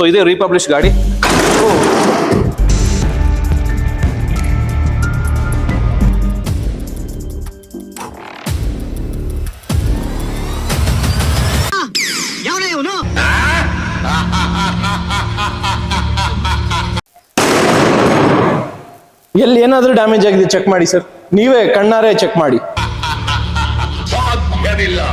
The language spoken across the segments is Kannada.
ಸೊ ಇದೇ ರೀಪಬ್ಲಿಷ್ ಗಾಡಿ. ಎಲ್ಲಿ ಏನಾದ್ರೂ ಡ್ಯಾಮೇಜ್ ಆಗಿದೆ ಚೆಕ್ ಮಾಡಿ ಸರ್. ನೀವೇ ಕಣ್ಣಾರೆ ಚೆಕ್ ಮಾಡಿ. ಆ.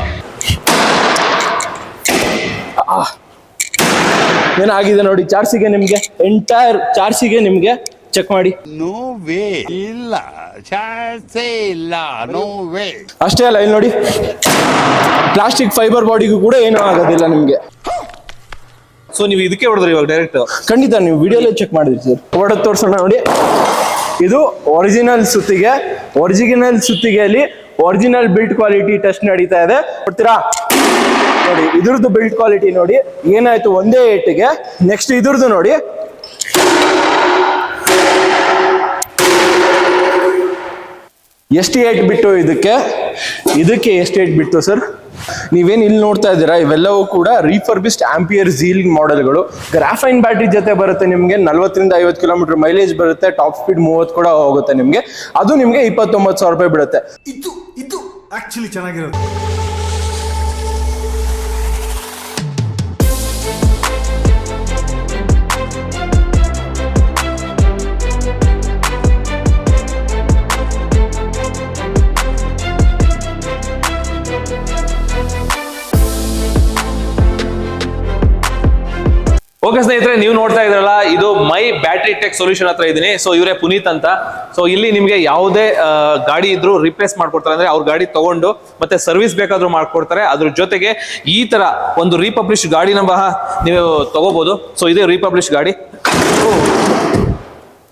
ಏನಾಗಿದೆ ನೋಡಿ ಚಾರ್ಸಿಗೆ ನಿಮ್ಗೆ ಎಂಟೈರ್ ಚಾರ್ಸಿಗೆ ನಿಮ್ಗೆ ಚೆಕ್ ಮಾಡಿ. ನೋ ವೇ ಇಲ್ಲ. ಚಾನ್ಸೇ ಇಲ್ಲ. ನೋ ವೇ ಅಷ್ಟೇ ಅಲ್ಲ ಇಲ್ಲಿ ನೋಡಿ. ಪ್ಲಾಸ್ಟಿಕ್ ಫೈಬರ್ ಬಾಡಿಗೂ ಕೂಡ ಏನೂ ಆಗೋದಿಲ್ಲ ನಿಮ್ಗೆ. ಸೊ ನೀವು ಇದಕ್ಕೆ ಹೊಡೆದ್ರಿ ಇವಾಗ ಡೈರೆಕ್ಟ್ ಖಂಡಿತ ನೀವು ವಿಡಿಯೋಲೇ ಚೆಕ್ ಮಾಡಿದ್ರಿ ಸರ್. ಹೊಡೆದು ತೋರಿಸೋಣ ನೋಡಿ. ಇದು ಒರಿಜಿನಲ್ ಸುತ್ತಿಗೆ ಒರಿಜಿನಲ್ ಸುತ್ತಿಗೆಯಲ್ಲಿ ಒರಿಜಿನಲ್ ಬಿಲ್ಡ್ ಕ್ವಾಲಿಟಿ ಟೆಸ್ಟ್ ನಡೀತಾ ಇದೆ. ಕೊಡ್ತೀರಾ? ನೋಡಿ, ಇದ್ರದ್ದು ಬಿಲ್ಡ್ ಕ್ವಾಲಿಟಿ ನೋಡಿ, ಏನಾಯ್ತು ಒಂದೇ ಏಟಿಗೆ ನೆಕ್ಸ್ಟ್ ಇದ್ರದ್ದು ನೋಡಿ. ಎಷ್ಟು ಏಟ್ ಬಿಟ್ಟು ಇದಕ್ಕೆ? ಇದಕ್ಕೆ ಎಷ್ಟು ಏಟ್ ಬಿಟ್ಟು ಸರ್ ನೀವೇನು ಇಲ್ಲಿ ನೋಡ್ತಾ ಇದ್ದೀರಾ? ಇವೆಲ್ಲವೂ ಕೂಡ ರೀಫರ್ಬಿಸ್ಡ್ ಆಂಪಿಯರ್ ಝೀಲ್ ಮಾಡೆಲ್ಗಳು ಗ್ರಾಫೈನ್ ಬ್ಯಾಟ್ರಿ ಜೊತೆ ಬರುತ್ತೆ ನಿಮಗೆ, ನಲ್ವತ್ತರಿಂದ ಐವತ್ತು ಕಿಲೋಮೀಟರ್ ಮೈಲೇಜ್ ಬರುತ್ತೆ ಟಾಪ್ ಸ್ಪೀಡ್ ಮೂವತ್ತು ಕೂಡ ಹೋಗುತ್ತೆ ನಿಮಗೆ. ಅದು ನಿಮಗೆ ಇಪ್ಪತ್ತೊಂಬತ್ತು ಸಾವಿರ ರೂಪಾಯಿ ಬಿಡುತ್ತೆ. ಇದು ಇದು ಆಕ್ಚುಲಿ ಚೆನ್ನಾಗಿರೋದು ಓಕೆ ಸ್ನೇಹಿತರೆ ನೀವು ನೋಡ್ತಾ ಇದ್ರಲ್ಲ ಇದು ಮೈ ಬ್ಯಾಟ್ರಿ ಟೆಕ್ ಸೊಲ್ಯೂಷನ್ ಹತ್ರ ಇದ್ದೀನಿ. ಸೊ ಇವರೇ ಪುನೀತ್ ಅಂತ. ಸೊ ಇಲ್ಲಿ ನಿಮಗೆ ಯಾವುದೇ ಗಾಡಿ ಇದ್ರೂ ರಿಪ್ಲೇಸ್ ಮಾಡ್ಕೊಡ್ತಾರೆ. ಅಂದ್ರೆ ಅವ್ರ ಗಾಡಿ ತಗೊಂಡು ಮತ್ತೆ ಸರ್ವಿಸ್ ಬೇಕಾದ್ರೂ ಮಾಡ್ಕೊಡ್ತಾರೆ. ಅದ್ರ ಜೊತೆಗೆ ಈ ತರ ಒಂದು ರೀಪಬ್ಲಿಷ್ ಗಾಡಿ ಬಹ ನೀವು ತಗೋಬಹುದು ಸೊ ಇದೇ ರೀಪಬ್ಲಿಷ್ ಗಾಡಿ.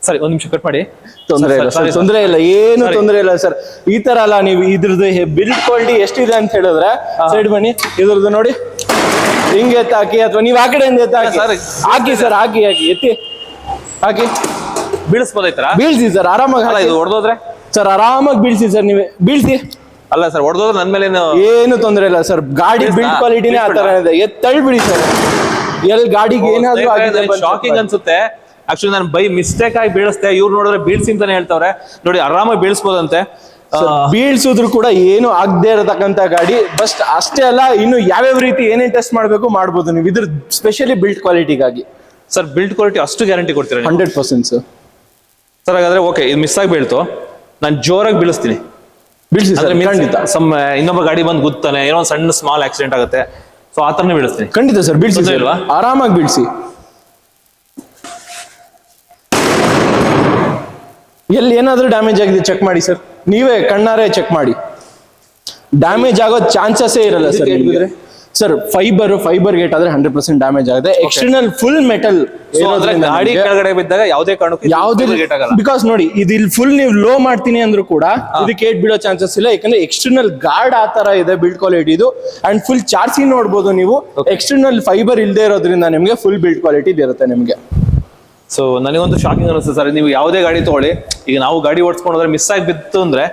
ಸರಿ ಒಂದ್ ನಿಮಿಷ ಕಟ್ ಮಾಡಿ. ತೊಂದರೆ ಇಲ್ಲ ಸರಿ ತೊಂದರೆ ಇಲ್ಲ ಏನು. ತೊಂದರೆ ಇಲ್ಲ ಸರ್. ಈ ತರ ಅಲ್ಲ ನೀವು ಇದ್ರದ್ದು ಬಿಲ್ಡ್ ಕ್ವಾಲಿಟಿ ಎಷ್ಟಿದೆ ಅಂತ ಹೇಳಿದ್ರೆ ಸೈಡ್ ಬನ್ನಿ ಇದ್ರದ್ದು ನೋಡಿ. ಹಿಂಗೆ ಎತ್ತ ಹಾಕಿ ಅಥವಾ ನೀವು ಆ ಕಡೆಯಿಂದ ಎತ್ತ ಹಾಕಿ? Sir, ಹಾಕಿ ಸರ್ ಹಾಕಿ ಹಾಕಿ. ಎತ್ತಿ. ಹಾಕಿ. ಬೀಳಿಸ್ಬೋದೈತರ ಬೀಳ್ಸಿ ಸರ್ ಆರಾಮಾಗಿ ಅಲ್ಲ. ಇದು ಹೊಡೆದೋದ್ರೆ ಸರ್ ಆರಾಮಾಗಿ ಬೀಳ್ಸಿ ಸರ್ ನೀವೇ. ಬೀಳ್ಸಿ. ಅಲ್ಲ ಸರ್ ಹೊಡೆದೋದ್ರೆ ನನ್ ಮೇಲೆ ಏನು ತೊಂದರೆ ಇಲ್ಲ ಸರ್. ಗಾಡಿ ಬಿಲ್ಡ್ ಕ್ವಾಲಿಟಿನೇ ಆ ತರ ಇದೆ. ಎತ್ತಳ್ ಬಿಡಿ ಸರ್. ಎಲ್ಲಿ ಗಾಡಿಗೆ ಏನಾದ್ರು ಆಗಿದೆ ಶಾಕಿಂಗ್ ಅನ್ಸುತ್ತೆ. ಆಕ್ಚುಲಿ ನಾನು ಬೈ ಮಿಸ್ಟೇಕ್ ಆಗಿ ಬೀಳಿಸ್ತೆ ಇವ್ರು ನೋಡಿದ್ರೆ ಬೀಳ್ಸಿ ಅಂತಾನೆ ಹೇಳ್ತಾವ್ರೆ. ನೋಡಿ ಆರಾಮಾಗಿ ಬೀಳಿಸ್ಬೋದಂತೆ. ಬೀಳ್ಸಿದ್ರು ಕೂಡ ಏನು ಆಗದೆ ಇರತಕ್ಕಂತ ಗಾಡಿ. ಬಸ್ಟ್ ಅಷ್ಟೇ ಅಲ್ಲ ಇನ್ನು ಯಾವ್ಯಾವ ರೀತಿ ಏನೇನ್ ಟೆಸ್ಟ್ ಮಾಡಬೇಕು ಮಾಡ್ಬೋದು ನೀವು. ಇದ್ರ ಸ್ಪೆಷಲಿ ಬಿಲ್ಡ್ ಕ್ವಾಲಿಟಿಗಾಗಿ ಸರ್ ಬಿಲ್ಡ್ ಕ್ವಾಲಿಟಿ ಅಷ್ಟು ಗ್ಯಾರಂಟಿ ಕೊಡ್ತೀರಾ ನೀವು? ಹಂಡ್ರೆಡ್ ಪರ್ಸೆಂಟ್ ಸರ್ ಸರ್ ಹಾಗಾದ್ರೆ ಓಕೆ ಇದು ಮಿಸ್ ಆಗಿ ಬೀಳ್ತು. ನಾನು ಜೋರಾಗಿ ಬೀಳಿಸ್ತೀನಿ. ಬೀಳ್ಸಿ ಅಂದ್ರೆ ಸರ್ ಖಂಡಿತ. some ಇನ್ನೊಬ್ಬ ಗಾಡಿ ಬಂದು ಗುತ್ತಾನೆ ಏನೋ ಒಂದು ಸಣ್ಣ ಸ್ಮಾಲ್ ಆಕ್ಸಿಡೆಂಟ್ ಆಗುತ್ತೆ. ಸೊ ಆ ಥರನೇ ಬೀಳಿಸ್ತೀನಿ. ಖಂಡಿತ ಸರ್ ಬೀಳ್ಸಿ? ಆರಾಮಾಗಿ ಬೀಳ್ಸಿ. ಎಲ್ಲಿ ಏನಾದ್ರೂ ಡ್ಯಾಮೇಜ್ ಆಗಿದೆ ಚೆಕ್ ಮಾಡಿ ಸರ್ ನೀವೇ ಕಣ್ಣಾರೆ ಚೆಕ್ ಮಾಡಿ. ಡ್ಯಾಮೇಜ್ ಆಗೋ ಚಾನ್ಸಸ್ಸೇ ಇರಲ್ಲ sir sir fibre fibre gate ಆದ್ರೆ ಹಂಡ್ರೆಡ್ ಪರ್ಸೆಂಟ್ ಡ್ಯಾಮೇಜ್ ಆಗುತ್ತೆ. ಎಕ್ಸ್ಟರ್ನಲ್ ಫುಲ್ ಮೆಟಲ್ ಗಾಡಿ ಕೆಳಗಡೆ ಬಿದ್ದಾಗ ಯಾವುದೇ ಕಾರಣಕ್ಕೂ ಯಾವುದೇ ಗೇಟ್ ಆಗಲ್ಲ. ಬಿಕಾಸ್ ನೋಡಿ ಇದು ಇಲ್ಲಿ ಫುಲ್ ನೀವು ಲೋ ಮಾಡ್ತೀನಿ ಅಂದ್ರೂ ಕೂಡ ಇದಕ್ಕೆ ಏಟ್ ಬಿಡೋ ಚಾನ್ಸಸ್ ಇಲ್ಲ. ಯಾಕಂದ್ರೆ ಎಕ್ಸ್ಟರ್ನಲ್ ಗಾರ್ಡ್ ಆ ತರ ಇದೆ ಬಿಲ್ಡ್ ಕ್ವಾಲಿಟಿ ಇದು. ಅಂಡ್ ಫುಲ್ ಚಾರ್ಜಿ ನೋಡ್ಬೋದು ನೀವು. ಎಕ್ಸ್ಟರ್ನಲ್ ಫೈಬರ್ ಇಲ್ಲದೆ ಇರೋದ್ರಿಂದ ನಿಮಗೆ ಫುಲ್ ಬಿಲ್ಡ್ ಕ್ವಾಲಿಟಿ ಇರುತ್ತೆ ನಿಮಗೆ. ಸೊ ನನಗೊಂದು ಶಾಕಿಂಗ್ ಅನಿಸ್ತದೆ ಸರ್ ನೀವು ಯಾವುದೇ ಗಾಡಿ ತಗೊಳ್ಳಿ. ಈಗ ನಾವು ಗಾಡಿ ಓಡಿಸ್ಕೊಂಡ್ರೆ ಮಿಸ್ ಆಗಿ ಬಿತ್ತು ಅಂದ್ರೆ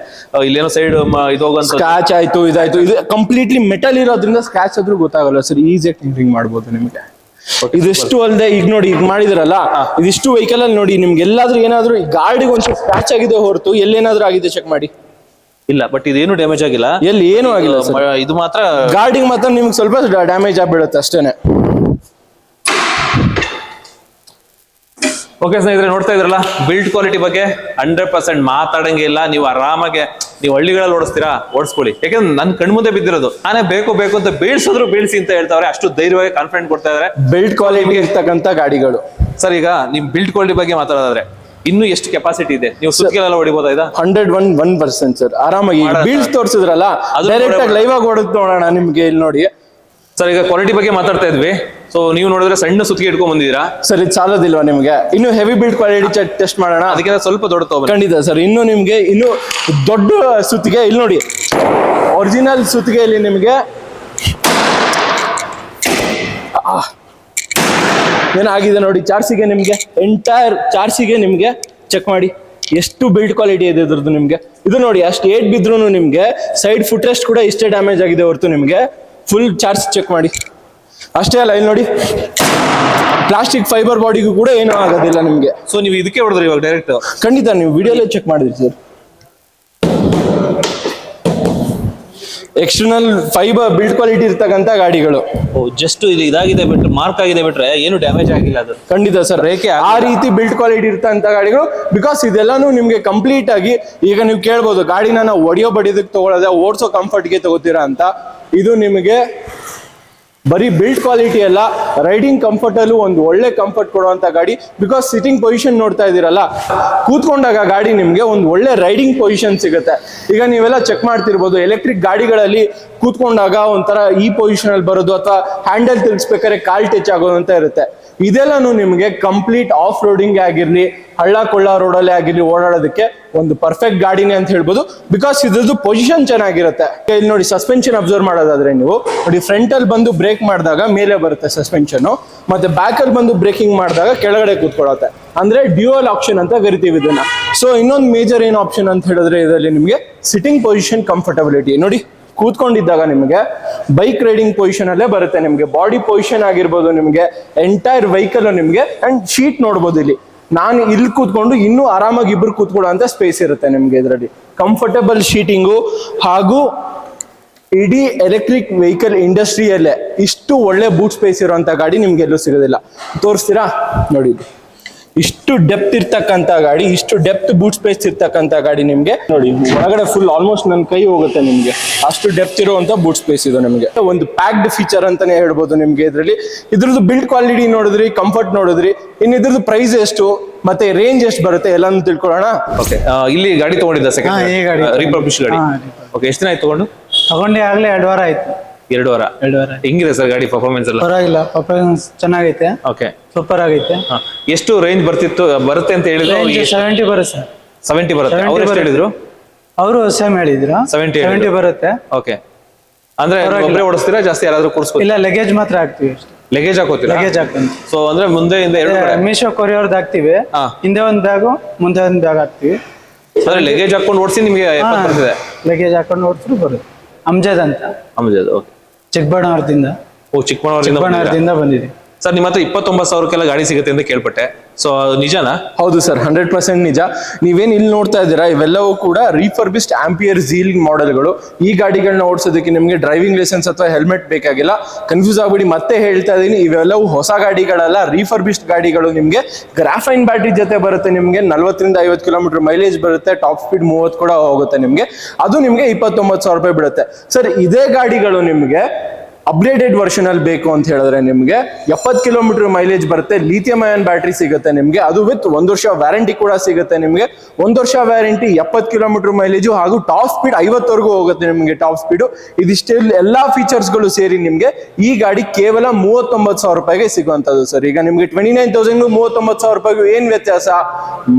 ಇಲ್ಲೇನೋ ಸೈಡ್ ಇದು ಹೋಗುವಂತ ಸ್ಕ್ರಾಚ್ ಆಯ್ತು ಇದಾಯ್ತು. ಇದು ಕಂಪ್ಲೀಟ್ಲಿ ಮೆಟಲ್ ಇರೋದ್ರಿಂದ ಸ್ಕ್ರಾಚ್ ಆದ್ರೂ ಗೊತ್ತಾಗಲ್ಲ ಸರ್ ಈಸಿಯಾಗಿ ಕ್ಲೀನಿಂಗ್ ಮಾಡ್ಬೋದು ನಿಮಗೆ. ಇದಿಷ್ಟು ಅಲ್ಲದೆ ಈಗ ನೋಡಿ ಈಗ ಮಾಡಿದ್ರಲ್ಲ ಇದಿಷ್ಟು ವೆಹಿಕಲ್ ಅಲ್ಲಿ ನೋಡಿ ನಿಮ್ಗೆ ಎಲ್ಲಾದ್ರೂ ಏನಾದ್ರೂ ಗಾಡಿಗೆ ಒಂಚೂರು ಸ್ಕ್ರಾಚ್ ಆಗಿದೆ ಹೊರತು ಎಲ್ಲೇನಾದ್ರೂ ಆಗಿದೆ ಚೆಕ್ ಮಾಡಿ. ಇಲ್ಲ ಬಟ್ ಇದೇನು ಡ್ಯಾಮೇಜ್ ಆಗಿಲ್ಲ. ಎಲ್ಲಿ ಏನು ಆಗಿಲ್ಲ ಇದು ಮಾತ್ರ ಗಾಡಿಗೆ ಮಾತ್ರ ನಿಮ್ಗೆ ಸ್ವಲ್ಪ ಡ್ಯಾಮೇಜ್ ಆಗ್ಬಿಡುತ್ತೆ ಅಷ್ಟೇನೆ. ಓಕೆ ಸ್ನೇಹಿತರೆ ನೋಡ್ತಾ ಇದ್ರಲ್ಲ? ಬಿಲ್ಡ್ ಕ್ವಾಲಿಟಿ ಬಗ್ಗೆ ಹಂಡ್ರೆಡ್ ಪರ್ಸೆಂಟ್ ಮಾತಾಡಂಗೆ ಇಲ್ಲ. ನೀವು ಆರಾಮಾಗೆ ನೀವು ಹಳ್ಳಿಗಳಲ್ಲಿ ಓಡಿಸ್ತೀರಾ ಓಡಿಸ್ಕೊಳ್ಳಿ. ಯಾಕಂದ್ರೆ ನನ್ ಕಣ್ಮುಂದೆ ಬಿದ್ದಿರೋದು. ನಾನೇ ಬೇಕು ಬೇಕು ಅಂತ ಬೀಳ್ಸಿದ್ರು ಬೀಳ್ಸಿ ಅಂತ ಹೇಳ್ತಾವ್ರೆ. ಅಷ್ಟು ಧೈರ್ಯವಾಗಿ ಕಾನ್ಫಿಡೆಂಟ್ ಕೊಡ್ತಾ ಇದಾರೆ. ಬಿಲ್ಡ್ ಕ್ವಾಲಿಟಿ ಇರ್ತಕ್ಕಂಥ ಗಾಡಿಗಳು. ಸರ್ ಈಗ ನಿಮ್ ಬಿಲ್ಡ್ ಕ್ವಾಲಿಟಿ ಬಗ್ಗೆ ಮಾತಾಡೋದಾದ್ರೆ ಇನ್ನು ಎಷ್ಟು ಕೆಪಾಸಿಟಿ ಇದೆ? ನೀವು ಸುತ್ತಿಗೆಲ್ಲ ಹೊಡಿಬೋದಾ ಇದಾ hundred one one percent sir ಆರಾಮಾಗಿ ಬೀಳ್ಸ್. ತೋರಿಸಿದ್ರಲ್ಲ ಅದು ಡೈರೆಕ್ಟ್ ಆಗಿ ಲೈವ್ ಆಗಿ ಹೊಡೆದು ನೋಡೋಣ ನಿಮ್ಗೆ ಇಲ್ಲಿ ನೋಡಿ. ಸರ್ ಈಗ ಕ್ವಾಲಿಟಿ ಬಗ್ಗೆ ಮಾತಾಡ್ತಾ ಇದ್ವಿ. ಸೊ ನೀವು ನೋಡಿದ್ರೆ ಸಣ್ಣ ಸುತ್ತಿಗೆ ಇಟ್ಕೊಂಡ್ ಬಂದಿದ್ದೀರಾ? ಸರ್ ಇದು ಸಾಲೋದಿಲ್ವಾ ನಿಮಗೆ? ಇನ್ನು ಹೆವಿ ಬಿಲ್ಡ್ ಕ್ವಾಲಿಟಿ ಟೆಸ್ಟ್ ಮಾಡೋಣ. ಅದಕ್ಕಿಂತ ಸ್ವಲ್ಪ ದೊಡ್ಡ ತಗೊಂಡ್ಬನ್ನಿ ಖಂಡಿತ ಸರ್ ಇನ್ನು ನಿಮಗೆ ಇನ್ನು ದೊಡ್ಡ ಸುತ್ತಿಗೆ ಇಲ್ಲಿ ನೋಡಿ. ಒರಿಜಿನಲ್ ಸುತ್ತಿಗೆಯಲ್ಲಿ ನಿಮಗೆ. ಆ. ಏನಾಗಿದೆ ನೋಡಿ ಚಾರ್ಸಿಗೆ ನಿಮಗೆ ಎಂಟೈರ್ ಚಾರ್ಸಿಗೆ ನಿಮಗೆ ಚೆಕ್ ಮಾಡಿ. ಎಷ್ಟು ಬಿಲ್ಡ್ ಕ್ವಾಲಿಟಿ ಇದೆ ಇದ್ರದ್ದು ನಿಮಗೆ? ಇದು ನೋಡಿ ಅಷ್ಟು ಏಟ್ ಬಿದ್ರು ನಿಮಗೆ ಸೈಡ್ ಫುಟ್ ರೆಸ್ಟ್ ಕೂಡ ಇಷ್ಟೇ ಡ್ಯಾಮೇಜ್ ಆಗಿದೆ ಹೊರತು ನಿಮ್ಗೆ. ಫುಲ್ ಚಾರ್ಜ್ ಚೆಕ್ ಮಾಡಿ. ಅಷ್ಟೇ ಅಲ್ಲ ಇಲ್ಲಿ ನೋಡಿ. ಪ್ಲಾಸ್ಟಿಕ್ ಫೈಬರ್ ಬಾಡಿಗೂ ಕೂಡ ಏನೂ ಆಗೋದಿಲ್ಲ ನಿಮಗೆ. ಸೊ ನೀವು ಇದಕ್ಕೆ ಹೊಡೆದ್ರಿ ಇವಾಗ ಡೈರೆಕ್ಟ್ ಖಂಡಿತ ನೀವು ವಿಡಿಯೋಲೇ ಚೆಕ್ ಮಾಡಿದ್ರಿ sir external fibre build quality ಇರ್ತಕ್ಕಂಥ ಗಾಡಿಗಳು. ಜಸ್ಟ್ ಇದು ಇದಾಗಿದೆ ಬಿಟ್ರೆ ಮಾರ್ಕ್ ಆಗಿದೆ ಬಿಟ್ರೆ ಏನು ಡ್ಯಾಮೇಜ್ ಆಗಿಲ್ಲ ಅದು. ಖಂಡಿತ ಸರ್ ರೇಖೆ ಆ ರೀತಿ ಬಿಲ್ಡ್ ಕ್ವಾಲಿಟಿ ಇರ್ತಂತ ಗಾಡಿಗಳು ಬಿಕಾಸ್ ಇದೆಲ್ಲಾನು ನಿಮಗೆ ಕಂಪ್ಲೀಟ್ ಆಗಿ ಈಗ ನೀವು ಕೇಳ್ಬೋದು ಗಾಡಿನ ನಾವು ಒಡೆಯೋ ಬಡಿಯೋದಕ್ಕೆ ತಗೊಳ್ಳೋದೆ ಓಡಿಸೋ ಕಂಫರ್ಟ್ಗೆ ತಗೋತೀರಾ ಅಂತ. ಇದು ನಿಮಗೆ ಬರೀ ಬಿಲ್ಡ್ ಕ್ವಾಲಿಟಿ ಅಲ್ಲ ರೈಡಿಂಗ್ ಕಂಫರ್ಟಲ್ಲೂ ಒಂದು ಒಳ್ಳೆ ಕಂಫರ್ಟ್ ಕೊಡುವಂತ ಗಾಡಿ. ಬಿಕಾಸ್ ಸಿಟ್ಟಿಂಗ್ ಪೊಸಿಷನ್ ನೋಡ್ತಾ ಇದ್ದೀರಲ್ಲ, ಕೂತ್ಕೊಂಡಾಗ ಗಾಡಿ ನಿಮಗೆ ಒಂದು ಒಳ್ಳೆ ರೈಡಿಂಗ್ ಪೊಸಿಷನ್ ಸಿಗುತ್ತೆ. ಈಗ ನೀವೆಲ್ಲ ಚೆಕ್ ಮಾಡ್ತಿರ್ಬೋದು ಎಲೆಕ್ಟ್ರಿಕ್ ಗಾಡಿಗಳಲ್ಲಿ ಕೂತ್ಕೊಂಡಾಗ ಒಂಥರ ಈ ಪೊಸಿಷನ್ ಅಲ್ಲಿ ಬರೋದು ಅಥವಾ ಹ್ಯಾಂಡಲ್ ತಿರ್ಗಿಸ್ಬೇಕಾದ್ರೆ ಕಾಲ್ ಟಚ್ ಆಗೋದು ಅಂತ ಇರುತ್ತೆ. ಇದೆಲ್ಲಾನು ನಿಮಗೆ ಕಂಪ್ಲೀಟ್ ಆಫ್ ರೋಡಿಂಗ್ ಆಗಿರ್ಲಿ ಹಳ್ಳ ಕೊಳ್ಳ ರೋಡಲ್ಲೇ ಆಗಿರ್ಲಿ ಓಡಾಡೋದಕ್ಕೆ ಒಂದು ಪರ್ಫೆಕ್ಟ್ ಗಾಡಿನೇ ಅಂತ ಹೇಳ್ಬೋದು. ಬಿಕಾಸ್ ಇದ್ರದ್ದು ಪೊಸಿಷನ್ ಚೆನ್ನಾಗಿರುತ್ತೆ. ಇಲ್ಲಿ ನೋಡಿ ಸಸ್ಪೆನ್ಷನ್ ಅಬ್ಸರ್ವ್ ಮಾಡೋದಾದ್ರೆ ನೀವು, ನೋಡಿ ಫ್ರಂಟ್ ಅಲ್ಲಿ ಬಂದು ಬ್ರೇಕ್ ಮಾಡಿದಾಗ ಮೇಲೆ ಬರುತ್ತೆ ಸಸ್ಪೆನ್ಷನ್ ಮತ್ತೆ ಬ್ಯಾಕ್ ಅಲ್ಲಿ ಬಂದು ಬ್ರೇಕಿಂಗ್ ಮಾಡಿದಾಗ ಕೆಳಗಡೆ ಕೂತ್ಕೊಳ್ಳುತ್ತೆ. ಅಂದ್ರೆ ಡ್ಯೂಯಲ್ ಆಪ್ಷನ್ ಅಂತ ಕರಿತೀವಿ ಇದನ್ನ. ಸೊ ಇನ್ನೊಂದು ಮೇಜರ್ ಏನು ಆಪ್ಷನ್ ಅಂತ ಹೇಳಿದ್ರೆ ಇದರಲ್ಲಿ ನಿಮಗೆ ಸಿಟ್ಟಿಂಗ್ ಪೊಸಿಷನ್ ಕಂಫರ್ಟಬಿಲಿಟಿ ನೋಡಿ. ಕೂತ್ಕೊಂಡಿದ್ದಾಗ ನಿಮಗೆ ಬೈಕ್ ರೈಡಿಂಗ್ ಪೊಸಿಷನ್ ಅಲ್ಲೇ ಬರುತ್ತೆ ನಿಮಗೆ. ಬಾಡಿ ಪೊಸಿಷನ್ ಆಗಿರ್ಬೋದು ನಿಮಗೆ. ಎಂಟೈರ್ ವೆಹಿಕಲ್ ನಿಮಗೆ. ಅಂಡ್ ಶೀಟ್ ನೋಡ್ಬೋದು ಇಲ್ಲಿ. ನಾನು ಇಲ್ಲಿ ಕೂತ್ಕೊಂಡು ಇನ್ನೂ ಆರಾಮಾಗಿ ಇಬ್ರು ಕೂತ್ಕೊಳ್ಳೋ ಅಂತ ಸ್ಪೇಸ್ ಇರುತ್ತೆ ನಿಮಗೆ ಇದರಲ್ಲಿ. ಕಂಫರ್ಟಬಲ್ ಶೀಟಿಂಗು ಹಾಗೂ ಇಡೀ ಎಲೆಕ್ಟ್ರಿಕ್ ವೆಹಿಕಲ್ ಇಂಡಸ್ಟ್ರಿಯಲ್ಲೇ ಇಷ್ಟು ಒಳ್ಳೆ ಬೂಟ್ ಸ್ಪೇಸ್ ಇರುವಂತ ಗಾಡಿ ನಿಮ್ಗೆ ಎಲ್ಲೂ ಸಿಗೋದಿಲ್ಲ. ತೋರಿಸ್ತೀರಾ? ನೋಡಿ. ಇಷ್ಟು ಡೆಪ್ತ್ ಇರ್ತಕ್ಕಂತ ಗಾಡಿ ಇಷ್ಟು ಡೆಪ್ತ್ ಬೂಟ್ ಸ್ಪೇಸ್ ಇರ್ತಕ್ಕಂತ ಗಾಡಿ ನಿಮ್ಗೆ. ನೋಡಿ ಒಳಗಡೆ ಫುಲ್ ಆಲ್ಮೋಸ್ಟ್ ನನ್ನ ಕೈ ಹೋಗುತ್ತೆ ನಿಮ್ಗೆ. ಅಷ್ಟು ಡೆಪ್ತ್ ಇರುವಂತ ಬೂಟ್ ಸ್ಪೇಸ್ ಇದು ನಿಮಗೆ. ಒಂದು ಪ್ಯಾಕ್ಡ್ ಫೀಚರ್ ಅಂತಾನೆ ಹೇಳ್ಬೋದು ನಿಮ್ಗೆ ಇದರಲ್ಲಿ. ಇದ್ರದ್ದು ಬಿಲ್ಡ್ ಕ್ವಾಲಿಟಿ ನೋಡಿದ್ರಿ ಕಂಫರ್ಟ್ ನೋಡಿದ್ರಿ ಇನ್ನು ಇದ್ರದ್ದು ಪ್ರೈಸ್ ಎಷ್ಟು ಮತ್ತೆ ರೇಂಜ್ ಎಷ್ಟು ಬರುತ್ತೆ ಎಲ್ಲಾನು ತಿಳ್ಕೊಳ್ಳೋಣ. ಓಕೆ ಇಲ್ಲಿ ಗಾಡಿ ತಗೊಂಡಿದ್ದ ಹಾ, ಈ ಗಾಡಿ. ಸೆಕೆಂಡ್ ಗಾಡಿ. ಓಕೆ ಎಷ್ಟು ದಿನ ಆಯ್ತು ತಗೊಂಡು? ತಗೊಂಡೆ ಆಗ್ಲೇ ಎರಡು ವಾರ ಆಯ್ತು. ಎರಡು ವಾರ ಎರಡು ವಾರ ಹೆಂಗಿದೆ ಸರ್ ಗಾಡಿ ಪರ್ಫಾರ್ಮೆನ್ಸ್ ಎಲ್ಲ? ಪರವಾಗಿಲ್ಲ. ಪರ್ಫಾರ್ಮೆನ್ಸ್ ಚೆನ್ನಾಗೈತೆ. ಓಕೆ ಸೂಪರ್ ಆಗೈತೆ. ಎಷ್ಟು ರೇಂಜ್ ಬರ್ತಿತ್ತು ಬರುತ್ತೆ ಅಂತ ಹೇಳಿದ್ರು ಸೆವೆಂಟಿ ಬರುತ್ತೆ ಸರ್. ಸೆವೆಂಟಿ ಬರುತ್ತೆ. 70 ಅವ್ರು ಎಷ್ಟು. ಹೇಳಿದ್ರು? ಅವರು ಸೇಮ್ ಹೇಳಿದ್ರು. 70 ಸೆವೆಂಟಿ ಬರುತ್ತೆ. ಓಕೆ ಅಂದ್ರೆ. ಒಬ್ಬರೇ ಓಡಿಸ್ತೀರಾ ಜಾಸ್ತಿ ಯಾರಾದ್ರೂ ಕೂರಿಸ್ಬೋದು ಇಲ್ಲ ಲಗೇಜ್ ಮಾತ್ರ ಹಾಕ್ತಿವಿ ಅಷ್ಟೇ. ಲಗೇಜ್ ಹಾಕೋತೀರಾ? ಲಗೇಜ್ ಹಾಕ್ತೀನಿ ಸೊ ಅಂದ್ರೆ ಮುಂದೆ ಹಿಂದೆ ಎರಡು ಕಡೆ? ಮೀಶೋ ಕೊರಿಯರ್ದು ಹಾಕ್ತಿವಿ. ಹಾ. ಹಿಂದೆ ಒಂದು ಬ್ಯಾಗು ಮುಂದೆ ಒಂದು ಬ್ಯಾಗ್ ಹಾಕ್ತಿವಿ. ಅಂದ್ರೆ ಲಗೇಜ್ ಹಾಕೊಂಡು ಓಡಿಸಿ ನಿಮಗೆ ಎಪ್ಪತ್ತು ಬರ್ತಿದೆ? ಲಗೇಜ್ ಹಾಕೊಂಡು ಓಡಿಸ್ರು ಬರುತ್ತೆ. ಅಮ್ಜದ್ ಅಂತ. ಅಮ್ಜದ್ ಓಕೆ ಚಿಕ್ಕಬಳ್ಳಾಪುರದಿಂದ ಓ ಚಿಕ್ಕಮಗಳೂರಿಂದ? ಚಿಕ್ಕಬಳ್ಳಾಪುರದಿಂದ ಬಂದಿದೆ ಸರ್ ನಿಮ್ಮ ಹತ್ರ ಇಪ್ಪತ್ತೊಂಬತ್ತು ಸಾವಿರಕ್ಕೆಲ್ಲ ಗಾಡಿ ಸಿಗುತ್ತೆ ಅಂತ ಕೇಳ್ಪಟ್ಟೆ ಸೊ ನಿಜನಾ? ಹೌದು ಸರ್ ಹಂಡ್ರೆಡ್ ಪರ್ಸೆಂಟ್ ನಿಜ. ನೀವೇನು ಇಲ್ಲಿ ನೋಡ್ತಾ ಇದ್ದೀರಾ, ಇವೆಲ್ಲವೂ ಕೂಡ ರೀಫರ್ಬಿಸ್ಡ್ ಆಂಪಿಯರ್ ಝೀಲ್ ಮಾಡೆಲ್ಗಳು ಈ ಗಾಡಿಗಳನ್ನ ಓಡಿಸೋದಕ್ಕೆ ನಿಮಗೆ ಡ್ರೈವಿಂಗ್ ಲೈಸೆನ್ಸ್ ಅಥವಾ ಹೆಲ್ಮೆಟ್ ಬೇಕಾಗಿಲ್ಲ. ಕನ್ಫ್ಯೂಸ್ ಆಗ್ಬಿಡಿ, ಮತ್ತೆ ಹೇಳ್ತಾ ಇದ್ದೀನಿ ಇವೆಲ್ಲವೂ ಹೊಸ ಗಾಡಿಗಳಲ್ಲ ರೀಫರ್ಬಿಸ್ಡ್ ಗಾಡಿಗಳು ನಿಮಗೆ. ಗ್ರಾಫೈನ್ ಬ್ಯಾಟ್ರಿ ಜೊತೆ ಬರುತ್ತೆ ನಿಮಗೆ, ನಲ್ವತ್ತರಿಂದ ಐವತ್ತು ಕಿಲೋಮೀಟರ್ ಮೈಲೇಜ್ ಬರುತ್ತೆ ಟಾಪ್ ಸ್ಪೀಡ್ ಮೂವತ್ತು ಕೂಡ ಹೋಗುತ್ತೆ ನಿಮಗೆ. ಅದು ನಿಮಗೆ ಇಪ್ಪತ್ತೊಂಬತ್ತು ಸಾವಿರ ರೂಪಾಯಿ ಬಿಡುತ್ತೆ. ಸರ್, ಇದೇ ಗಾಡಿಗಳು ನಿಮಗೆ ಅಪ್ಗ್ರೇಡೆಡ್ ವರ್ಷನ್ ಅಲ್ಲಿ ಬೇಕು ಅಂತ ಹೇಳಿದ್ರೆ ನಿಮಗೆ ಎಪ್ಪತ್ತು ಕಿಲೋಮೀಟರ್ ಮೈಲೇಜ್ ಬರುತ್ತೆ. ಲಿಥಿಯಂ ಅಯನ್ ಬ್ಯಾಟ್ರಿ ಸಿಗುತ್ತೆ ನಿಮಗೆ. ಅದು ವಿತ್ ಒಂದು ವರ್ಷ ವ್ಯಾರಂಟಿ ಕೂಡ ಸಿಗುತ್ತೆ ನಿಮಗೆ. ಒಂದು ವರ್ಷ ವ್ಯಾರಂಟಿ ಎಪ್ಪತ್ತು ಕಿಲೋಮೀಟರ್ ಮೈಲೇಜು ಹಾಗೂ ಟಾಪ್ ಸ್ಪೀಡ್ ಐವತ್ತವರೆಗೂ ಹೋಗುತ್ತೆ ನಿಮಗೆ ಟಾಪ್ ಸ್ಪೀಡು ಇದಿಷ್ಟೇ ಎಲ್ಲಾ ಫೀಚರ್ಸ್ಗಳು ಸೇರಿ ನಿಮಗೆ ಈ ಗಾಡಿ ಕೇವಲ ಮೂವತ್ತೊಂಬತ್ತು ಸಾವಿರ ರೂಪಾಯಿಗೆ ಸಿಗುವಂಥದ್ದು ಸರ್. ಈಗ ನಿಮಗೆ ಟ್ವೆಂಟಿ ನೈನ್ ತೌಸಂಡ್ ಮೂವತ್ತೊಂಬತ್ತು ಸಾವಿರ ರೂಪಾಯಿಗೂ ಏನು ವ್ಯತ್ಯಾಸ?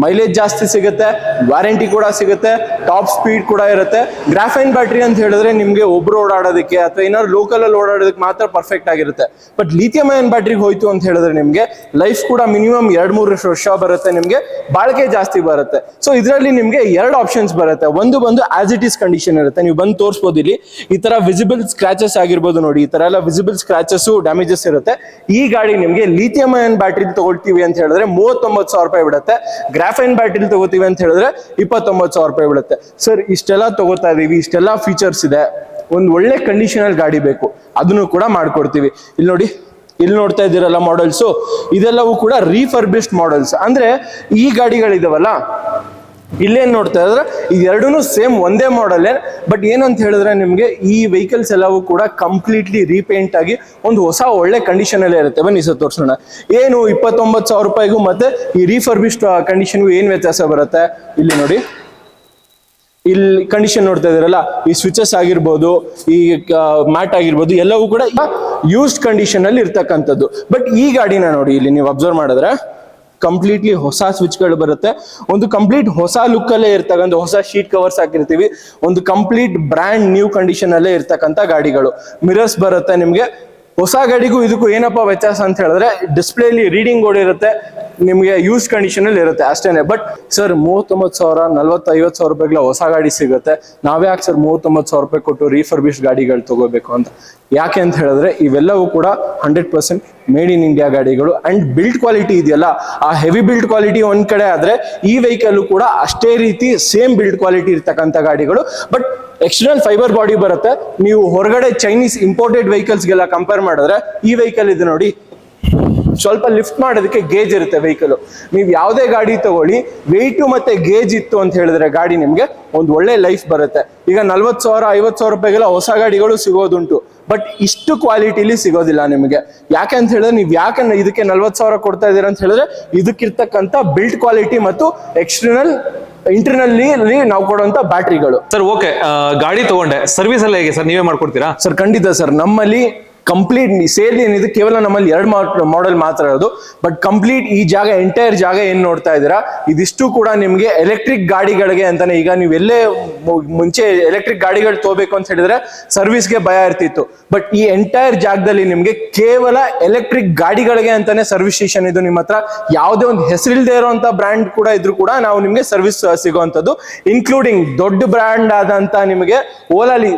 ಮೈಲೇಜ್ ಜಾಸ್ತಿ ಸಿಗುತ್ತೆ ವ್ಯಾರಂಟಿ ಕೂಡ ಸಿಗುತ್ತೆ ಟಾಪ್ ಸ್ಪೀಡ್ ಕೂಡ ಇರುತ್ತೆ. ಗ್ರಾಫೈನ್ ಬ್ಯಾಟ್ರಿ ಅಂತ ಹೇಳಿದ್ರೆ ನಿಮಗೆ ಒಬ್ರು ಓಡಾಡೋದಕ್ಕೆ ಅಥವಾ ಏನಾದ್ರು ಲೋಕಲ್ ಅಲ್ಲಿ ಓಡಾಡೋದಕ್ಕೆ ಮಾತ್ರ ಪರ್ಫೆಕ್ಟ್ ಆಗಿರುತ್ತೆ. ಬಟ್ ಲಿಥಿಯಂ ಅಯನ್ ಬ್ಯಾಟ್ರಿಗೆ ಹೋಯ್ತು ಅಂತ ಹೇಳಿದ್ರೆ ನಿಮಗೆ ಲೈಫ್ ಕೂಡ ಮಿನಿಮಮ್ ಎರಡ್ ಮೂರು ವರ್ಷ ಬರುತ್ತೆ ನಿಮಗೆ, ಬಾಳಿಕೆ ಜಾಸ್ತಿ ಬರುತ್ತೆ. ಸೊ ಇದರಲ್ಲಿ ನಿಮಗೆ ಎರಡು ಆಪ್ಷನ್ಸ್ ಬರುತ್ತೆ. ಒಂದು ಬಂದು ಆಸ್ ಇಟ್ ಈಸ್ ಕಂಡೀಷನ್ ಇರುತ್ತೆ. ನೀವು ಬಂದು ತೋರಿಸ್ಬೋದು ಇಲ್ಲಿ. ಈ ತರ ವಿಸಿಬಲ್ ಸ್ಕ್ರಾಚಸ್ ಆಗಿರ್ಬೋದು ನೋಡಿ. ಈ ತರ ಎಲ್ಲ ವಿಸಿಬಲ್ ಸ್ಕ್ರಾಚಸ್ ಡ್ಯಾಮೇಜಸ್ ಇರುತ್ತೆ. ಈ ಗಾಡಿ ನಿಮಗೆ ಲಿಥಿಯಂ ಅಯನ್ ಬ್ಯಾಟ್ರಿ ತಗೊಳ್ತೀವಿ ಅಂತ ಹೇಳಿದ್ರೆ ಮೂವತ್ತೊಂಬತ್ತು ಸಾವಿರ ರೂಪಾಯಿ ಬಿಡುತ್ತೆ. ಗ್ರಾಫೈನ್ ಬ್ಯಾಟ್ರಿ ತಗೋತೀವಿ ಅಂತ ಹೇಳಿದ್ರೆ ಇಪ್ಪತ್ತೊಂಬತ್ತು ಸಾವಿರ ರೂಪಾಯಿ ಬಿಡುತ್ತೆ. ಸರ್ ಇಷ್ಟೆಲ್ಲ ತಗೋತಾ ಇದೀವಿ. ಇಷ್ಟೆಲ್ಲ ಫೀಚರ್ಸ್ ಇದೆ. ಒಂದು ಒಳ್ಳೆ ಕಂಡೀಷನಲ್ ಗಾಡಿ ಬೇಕು. ಅದನ್ನು ಕೂಡ ಮಾಡ್ಕೊಡ್ತೀವಿ. ಇಲ್ಲಿ ನೋಡಿ ಇಲ್ಲಿ ನೋಡ್ತಾ ಇದ್ದೀರಲ್ಲ ಮಾಡೆಲ್ಸು ಇದೆಲ್ಲವೂ ಕೂಡ ರೀಫರ್ಬಿಸ್ಡ್ ಮಾಡೆಲ್ಸ್ ಅಂದ್ರೆ ಈ ಗಾಡಿಗಳಿದಾವಲ್ಲ, ಇಲ್ಲೇನ್ ನೋಡ್ತಾ ಇದ್ರೆ ಇದೆರಡೂ ಸೇಮ್ ಒಂದೇ ಮಾಡೆಲ್ ಬಟ್ ಏನಂತ ಹೇಳಿದ್ರೆ ನಿಮಗೆ ಈ ವೆಹಿಕಲ್ಸ್ ಎಲ್ಲವೂ ಕೂಡ ಕಂಪ್ಲೀಟ್ಲಿ ರೀಪೇಂಟ್ ಆಗಿ ಒಂದು ಹೊಸ ಒಳ್ಳೆ ಕಂಡೀಷನ್ ಅಲ್ಲೇ ಇರುತ್ತೆ. ಬನ್ನಿ ಸರ್, ತೋರಿಸೋಣ. ಏನು ಇಪ್ಪತ್ತೊಂಬತ್ತು ಸಾವಿರ ರೂಪಾಯಿಗೂ ಮತ್ತೆ ಈ ರೀಫರ್ಬಿಸ್ಡ್ ಕಂಡೀಷನ್ಗೂ ಏನು ವ್ಯತ್ಯಾಸ ಬರುತ್ತೆ? ಇಲ್ಲಿ ನೋಡಿ. ಇಲ್ಲಿ ಕಂಡೀಷನ್ ನೋಡ್ತಾ ಇದ್ದೀರಲ್ಲ ಈ ಸ್ವಿಚಸ್ ಆಗಿರ್ಬೋದು, ಈ ಮ್ಯಾಟ್ ಆಗಿರ್ಬೋದು, ಎಲ್ಲವೂ ಕೂಡ ಯೂಸ್ಡ್ ಕಂಡೀಷನ್ ಅಲ್ಲಿ ಇರ್ತಕ್ಕಂಥದ್ದು. ಬಟ್ ಈ ಗಾಡಿನ ನೋಡಿ, ಇಲ್ಲಿ ನೀವು ಅಬ್ಸರ್ವ್ ಮಾಡಿದ್ರೆ ಕಂಪ್ಲೀಟ್ಲಿ ಹೊಸ ಸ್ವಿಚ್ಗಳು ಬರುತ್ತೆ. ಒಂದು ಕಂಪ್ಲೀಟ್ ಹೊಸ ಲುಕ್ ಅಲ್ಲೇ ಇರ್ತಕ್ಕಂಥ, ಹೊಸ ಶೀಟ್ ಕವರ್ಸ್ ಹಾಕಿರ್ತೀವಿ. ಒಂದು ಕಂಪ್ಲೀಟ್ ಬ್ರ್ಯಾಂಡ್ ನ್ಯೂ ಕಂಡೀಷನ್ ಅಲ್ಲೇ ಇರ್ತಕ್ಕಂಥ ಗಾಡಿಗಳು. ಮಿರರ್ಸ್ ಬರುತ್ತೆ ನಿಮಗೆ. ಹೊಸ ಗಾಡಿಗೂ ಇದಕ್ಕೂ ಏನಪ್ಪ ವ್ಯತ್ಯಾಸ ಅಂತ ಹೇಳಿದ್ರೆ ಡಿಸ್ಪ್ಲೇಲಿ ರೀಡಿಂಗ್ ಓಡಿರುತ್ತೆ ನಿಮಗೆ ಯೂಸ್ ಕಂಡೀಷನ್ ಅಲ್ಲಿ ಇರುತ್ತೆ ಅಷ್ಟೇನೆ. ಬಟ್ ಸರ್ ಮೂವತ್ತೊಂಬತ್ತು ಸಾವಿರ ನಲ್ವತ್ತು ಐವತ್ತು ಸಾವಿರ ರೂಪಾಯಿಗಳ ಹೊಸ ಗಾಡಿ ಸಿಗುತ್ತೆ. ನಾವ್ಯಾಕೆ ಸರ್ ಮೂವತ್ತೊಂಬತ್ತು ಸಾವಿರ ರೂಪಾಯಿ ಕೊಟ್ಟು ರೀಫರ್ಬಿಶ್ ಗಾಡಿಗಳು ತಗೋಬೇಕು ಅಂತ? ಯಾಕೆ ಅಂತ ಹೇಳಿದ್ರೆ, ಇವೆಲ್ಲವೂ ಕೂಡ hundred percent made in India ಗಾಡಿಗಳು. ಅಂಡ್ ಬಿಲ್ಡ್ ಕ್ವಾಲಿಟಿ ಇದೆಯಲ್ಲ, ಆ ಹೆವಿ ಬಿಲ್ಡ್ ಕ್ವಾಲಿಟಿ ಒಂದ್ ಕಡೆ ಆದ್ರೆ ಈ ವೆಹಿಕಲ್ ಕೂಡ ಅಷ್ಟೇ ರೀತಿ ಸೇಮ್ ಬಿಲ್ಡ್ ಕ್ವಾಲಿಟಿ ಇರ್ತಕ್ಕಂಥ ಗಾಡಿಗಳು. ಬಟ್ ಎಕ್ಸ್ಟರ್ನಲ್ ಫೈಬರ್ ಬಾಡಿ ಬರುತ್ತೆ. ನೀವು ಹೊರಗಡೆ ಚೈನೀಸ್ ಇಂಪೋರ್ಟೆಡ್ ವೆಹಿಕಲ್ಸ್ಗೆಲ್ಲ ಕಂಪೇರ್ ಮಾಡಿದ್ರೆ ಈ ವೆಹಿಕಲ್ ಇದೆ ನೋಡಿ ಸ್ವಲ್ಪ ಲಿಫ್ಟ್ ಮಾಡೋದಕ್ಕೆ ಗೇಜ್ ಇರುತ್ತೆ ವೆಹಿಕಲ್ ನೀವು ಯಾವುದೇ ಗಾಡಿ ತಗೊಳ್ಳಿ ವೆಯ್ಟು ಮತ್ತೆ ಗೇಜ್ ಇತ್ತು ಅಂತ ಹೇಳಿದ್ರೆ ಗಾಡಿ ನಿಮಗೆ ಒಂದು ಒಳ್ಳೆ ಲೈಫ್ ಬರುತ್ತೆ. ಈಗ ನಲ್ವತ್ತು ಸಾವಿರ, ಐವತ್ತು ಸಾವಿರ ರೂಪಾಯಿಗೆಲ್ಲ ಹೊಸ ಗಾಡಿಗಳು ಸಿಗೋದುಂಟು. ಬಟ್ ಇಷ್ಟು ಕ್ವಾಲಿಟಿಲಿ ಸಿಗೋದಿಲ್ಲ ನಿಮಗೆ. ಯಾಕೆ ಅಂತ ಹೇಳಿದ್ರೆ ನೀವು ಯಾಕೆ ಇದಕ್ಕೆ ನಲ್ವತ್ತು ಸಾವಿರ ಕೊಡ್ತಾ ಇದ್ದೀರಾ ಅಂತ ಹೇಳಿದ್ರೆ ಇದಕ್ಕಿರ್ತಕ್ಕಂಥ ಬಿಲ್ಡ್ ಕ್ವಾಲಿಟಿ ಮತ್ತು ಎಕ್ಸ್ಟರ್ನಲ್ ಇಂಟರ್ನಲ್ಲಿ ನಾವು ಕೊಡುವಂತ ಬ್ಯಾಟ್ರಿಗಳು ಸರ್ ಓಕೆ ಗಾಡಿ ತಗೊಂಡೆ. ಸರ್ವಿಸ್ ಎಲ್ಲ ಹೇಗೆ ಸರ್ ನೀವೇ ಮಾಡ್ಕೊಡ್ತೀರಾ? ಸರ್ ಖಂಡಿತ ಸರ್ ನಮ್ಮಲ್ಲಿ ಕಂಪ್ಲೀಟ್ ಸೇಲ್ ಏನಿದೆ ಕೇವಲ ನಮ್ಮಲ್ಲಿ ಎರಡು ಮಾಡೆಲ್ ಮಾತ್ರ ಇರೋದು. ಬಟ್ ಕಂಪ್ಲೀಟ್ ಈ ಜಾಗ ಎಂಟೈರ್ ಜಾಗ ಏನ್ ನೋಡ್ತಾ ಇದ್ದೀರಾ? ಇದಿಷ್ಟು ಕೂಡ ನಿಮಗೆ ಎಲೆಕ್ಟ್ರಿಕ್ ಗಾಡಿಗಳಿಗೆ ಅಂತಾನೆ ಈಗ ನೀವು ಎಲ್ಲೇ ಮುಂಚೆ ಎಲೆಕ್ಟ್ರಿಕ್ ಗಾಡಿಗಳು ತಗೋಬೇಕು ಅಂತ ಹೇಳಿದ್ರೆ ಸರ್ವಿಸ್ಗೆ ಭಯ ಇರ್ತಿತ್ತು. ಬಟ್ ಈ ಎಂಟೈರ್ ಜಾಗದಲ್ಲಿ ನಿಮಗೆ ಕೇವಲ ಎಲೆಕ್ಟ್ರಿಕ್ ಗಾಡಿಗಳಿಗೆ ಅಂತಾನೆ ಸರ್ವಿಸ್ ಸ್ಟೇಷನ್ ಇದು ನಿಮ್ಮ ಹತ್ರ. ಯಾವುದೇ ಒಂದು ಹೆಸರಿಲ್ದೇ ಇರುವಂತ ಬ್ರ್ಯಾಂಡ್ ಕೂಡ ಇದ್ರೂ ಕೂಡ ನಾವು ನಿಮಗೆ ಸರ್ವಿಸ್ ಸಿಗುವಂತದ್ದು ಇನ್ಕ್ಲೂಡಿಂಗ್ ದೊಡ್ಡ ಬ್ರ್ಯಾಂಡ್ ಆದಂತ ನಿಮಗೆ ಓಲಾಲಿ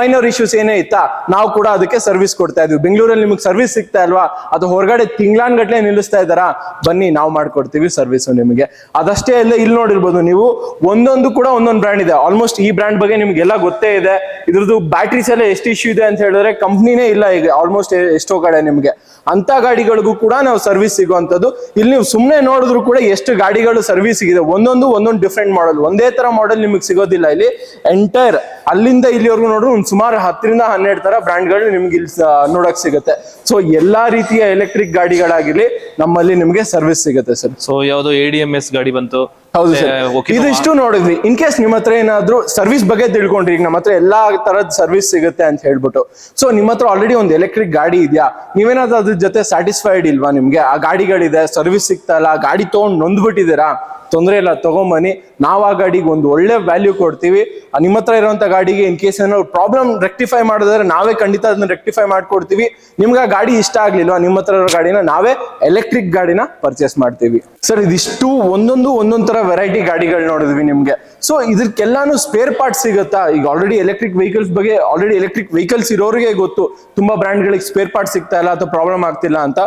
ಮೈನರ್ ಇಶ್ಯೂಸ್ ಏನೇ ಇತ್ತಾ, ನಾವು ಕೂಡ ಅದಕ್ಕೆ ಸರ್ವಿಸ್ ಕೊಡ್ತಾ ಇದೀವಿ. ಬೆಂಗಳೂರಲ್ಲಿ ನಿಮಗೆ ಸರ್ವಿಸ್ ಸಿಗ್ತಾ ಇಲ್ವಾ? ಅದು ಹೊರಗಡೆ ತಿಂಗ್ಳಾನ್ಗಟ್ಲೆ ನಿಲ್ಲಿಸ್ತಾ ಇದ್ದಾರಾ? ಬನ್ನಿ, ನಾವು ಮಾಡ್ಕೊಡ್ತೀವಿ ಸರ್ವಿಸ್ ನಿಮಗೆ. ಅದಷ್ಟೇ ಅಲ್ಲ ಇಲ್ಲಿ ನೋಡಿರ್ಬೋದು ನೀವು, ಒಂದೊಂದು ಕೂಡ ಒಂದೊಂದು ಬ್ರ್ಯಾಂಡ್ ಇದೆ. ಆಲ್ಮೋಸ್ಟ್ ಈ ಬ್ರ್ಯಾಂಡ್ ಬಗ್ಗೆ ನಿಮ್ಗೆಲ್ಲ ಗೊತ್ತೇ ಇದೆ. ಇದ್ರದ್ದು ಬ್ಯಾಟ್ರೀಸ್ ಎಲ್ಲ ಎಷ್ಟು ಇಶ್ಯೂ ಇದೆ ಅಂತ ಹೇಳಿದ್ರೆ ಕಂಪ್ನಿನೇ ಇಲ್ಲ ಈಗ. ಆಲ್ಮೋಸ್ಟ್ ಎಷ್ಟೋ ಕಡೆ ನಿಮಗೆ. ಅಂತ ಗಾಡಿಗಳಿಗೂ ಕೂಡ ನಾವು ಸರ್ವಿಸ್ ಸಿಗುವಂಥದ್ದು. ಇಲ್ಲಿ ನೀವು ಸುಮ್ಮನೆ ನೋಡಿದ್ರು ಕೂಡ ಎಷ್ಟು ಗಾಡಿಗಳು ಸರ್ವಿಸ್ ಇದೆ ಒಂದೊಂದು ಒಂದೊಂದು ಡಿಫ್ರೆಂಟ್ ಮಾಡಲ್ ಒಂದೇ ತರ ಮಾಡೆಲ್ ನಿಮಗೆ ಸಿಗೋದಿಲ್ಲ ಇಲ್ಲಿ. ಎಂಟೈರ್ ಅಲ್ಲಿಂದ ಇಲ್ಲಿವರೆಗೂ ನೋಡಿದ್ರು ಒಂದು ಸುಮಾರು ಹತ್ತರಿಂದ ಹನ್ನೆರಡು ತರ ಬ್ರ್ಯಾಂಡ್ಗಳು ನಿಮ್ಗೆ ಇಲ್ಲಿ ನೋಡಕ್ ಸಿಗುತ್ತೆ. ಸೊ ಎಲ್ಲಾ ರೀತಿಯ ಎಲೆಕ್ಟ್ರಿಕ್ ಗಾಡಿಗಳಾಗಿರ್ಲಿ, ನಮ್ಮಲ್ಲಿ ನಿಮಗೆ ಸರ್ವಿಸ್ ಸಿಗುತ್ತೆ ಸರ್ ಸೊ ಯಾವ್ದೋ ಎ ಡಿ ಎಂ ಎಸ್ ಗಾಡಿ ಬಂತು ಹೌದು ಸರ್ ಇದಿಷ್ಟು ನೋಡಿದ್ವಿ. ಇನ್ ಕೇಸ್ ನಿಮ್ಮ ಹತ್ರ ಏನಾದ್ರು ಸರ್ವಿಸ್ ಬಗ್ಗೆ ತಿಳ್ಕೊಂಡ್ರಿ ಈಗ ನಮ್ಮ ಹತ್ರ ಎಲ್ಲಾ ತರದ್ ಸರ್ವಿಸ್ ಸಿಗುತ್ತೆ ಅಂತ ಹೇಳ್ಬಿಟ್ಟು. ಸೊ ನಿಮ್ಮ ಹತ್ರ ಆಲ್ರೆಡಿ ಒಂದು ಎಲೆಕ್ಟ್ರಿಕ್ ಗಾಡಿ ಇದೆಯಾ? ನೀವೇನಾದ್ರೂ ಅದ್ರ ಜೊತೆ ಸ್ಯಾಟಿಸ್ಫೈಡ್ ಇಲ್ವಾ ನಿಮ್ಗೆ? ಆ ಗಾಡಿಗಳಿದೆ ಸರ್ವಿಸ್ ಸಿಗ್ತಾ ಇಲ್ಲ ಗಾಡಿ ತಗೊಂಡ್ ನೊಂದ್ಬಿಟ್ಟಿದ್ದೀರಾ? ತೊಂದರೆ ಇಲ್ಲ ತಗೊಂಬನ್ನಿ. ನಾವು ಆ ಗಾಡಿಗೆ ಒಂದು ಒಳ್ಳೆ ವ್ಯಾಲ್ಯೂ ಕೊಡ್ತೀವಿ. ಆ ನಿಮ್ಮ ಹತ್ರ ಇರುವಂತ ಗಾಡಿಗೆ ಇನ್ ಕೇಸ್ ಏನೋ ಪ್ರಾಬ್ಲಮ್ ರೆಕ್ಟಿಫೈ ಮಾಡಿದ್ರೆ ನಾವೇ ಖಂಡಿತ ಅದನ್ನ ರೆಕ್ಟಿಫೈ ಮಾಡ್ಕೊಡ್ತೀವಿ. ನಿಮ್ಗೆ ಆ ಗಾಡಿ ಇಷ್ಟ ಆಗ್ಲಿಲ್ವಾ? ನಿಮ್ಮ ಹತ್ರ ಇರೋ ಗಾಡಿನ ನಾವೇ ಎಲೆಕ್ಟ್ರಿಕ್ ಗಾಡಿನ ಪರ್ಚೇಸ್ ಮಾಡ್ತೀವಿ. ಸರ್ ಇದಿಷ್ಟು ಒಂದೊಂದು ಒಂದೊಂದ್ ತರ ವೆರೈಟಿ ಗಾಡಿಗಳು ನೋಡಿದ್ವಿ ನಿಮ್ಗೆ. ಸೊ ಇದಕ್ಕೆಲ್ಲಾನು ಸ್ಪೇರ್ ಪಾರ್ಟ್ ಸಿಗುತ್ತಾ? ಈಗ ಆಲ್ರೆಡಿ ಎಲೆಕ್ಟ್ರಿಕ್ ವೆಹಿಕಲ್ಸ್ ಬಗ್ಗೆ ಆಲ್ರೆಡಿ ಎಲೆಕ್ಟ್ರಿಕ್ ವೆಹಿಕಲ್ಸ್ ಇರೋರಿಗೆ ಗೊತ್ತು. ತುಂಬಾ ಬ್ರ್ಯಾಂಡ್ಗಳಿಗೆ ಸ್ಪೇರ್ ಪಾರ್ಟ್ ಸಿಗ್ತಾ ಇಲ್ಲ ಅಥವಾ ಪ್ರಾಬ್ಲಮ್ ಆಗ್ತಿಲ್ಲ ಅಂತ.